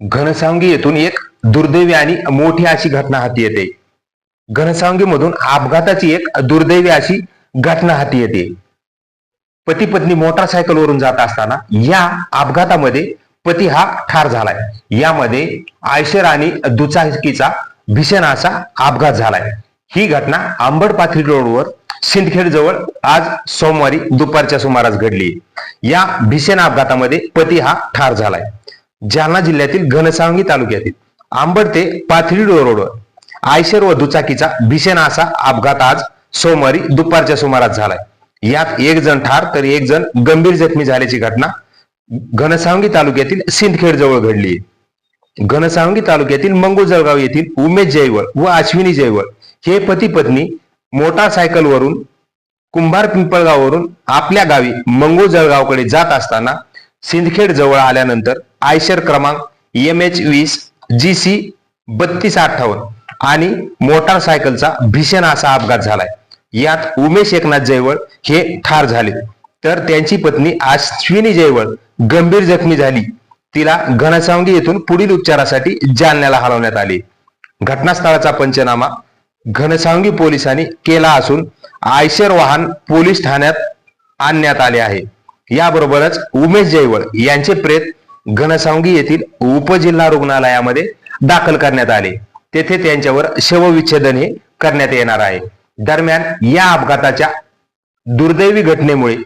घनसावंगी येथून एक दुर्दैवी आणि मोठी अशी घटना हाती येते. घनसावंगी मधून अपघाताची एक दुर्दैवी अशी घटना हाती येते. पती पत्नी मोटारसायकलवरून जात असताना या अपघातामध्ये पती हा ठार झालाय. यामध्ये आयशर आणि दुचाकीचा भीषण असा अपघात झालाय. ही घटना आंबड पाथरी रोडवर सिंदखेड जवळ आज सोमवारी दुपारच्या सुमारास घडली. या भीषण अपघातामध्ये पती हा ठार झालाय. जालना जिल्ह्यातील घनसावंगी तालुक्यातील आंबड ते पाथरी रोड आयशर व दुचाकीचा भीषण असा अपघात आज सोमवारी दुपारच्या सुमारास झालाय. यात एक जण ठार तर एक जण गंभीर जखमी झाल्याची घटना घनसावंगी तालुक्यातील सिंदखेड जवळ घडली घनसावंगी तालुक्यातील मंगू जळगाव येथील उमेश जयवळ व अश्विनी जयवळ हे पती पत्नी मोटारसायकलवरून कुंभार पिंपळगाववरून आपल्या गावी मंगू जळगावकडे जात असताना सिंदखेड जवळ आल्यानंतर आयशर क्रमांक एम एच वीस जी सी बत्तीस अठ्ठावन्न आणि मोटारसायकलचा भीषण असा अपघात झालाय. यात उमेश एकनाथ जयवळ हे ठार झाले. तर त्यांची पत्नी अश्विनी जयवळ गंभीर जखमी झाली. तिला घनसावंगी येथून पुढील उपचारासाठी जालन्याला हलवण्यात आले. घटनास्थळाचा पंचनामा घनसावंगी पोलिसांनी केला असून आयशर वाहन पोलीस ठाण्यात आणण्यात आले आहे. याबरोबरच उमेश जयवळ यांचे प्रेत घनसावंगी येथील उपजिल्हा रुग्णालयामध्ये दाखल करण्यात आले. तेथे त्यांच्यावर शवविच्छेदन हे करण्यात येणार आहे. दरम्यान या अपघाताच्या दुर्दैवी घटनेमुळे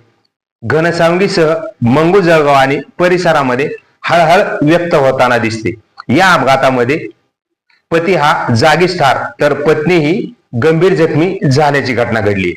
घनसावंगीसह मंगू जळगाव आणि परिसरामध्ये हळहळ व्यक्त होताना दिसते. या अपघातामध्ये पती हा जागीच ठार तर पत्नी ही गंभीर जखमी झाल्याची घटना घडली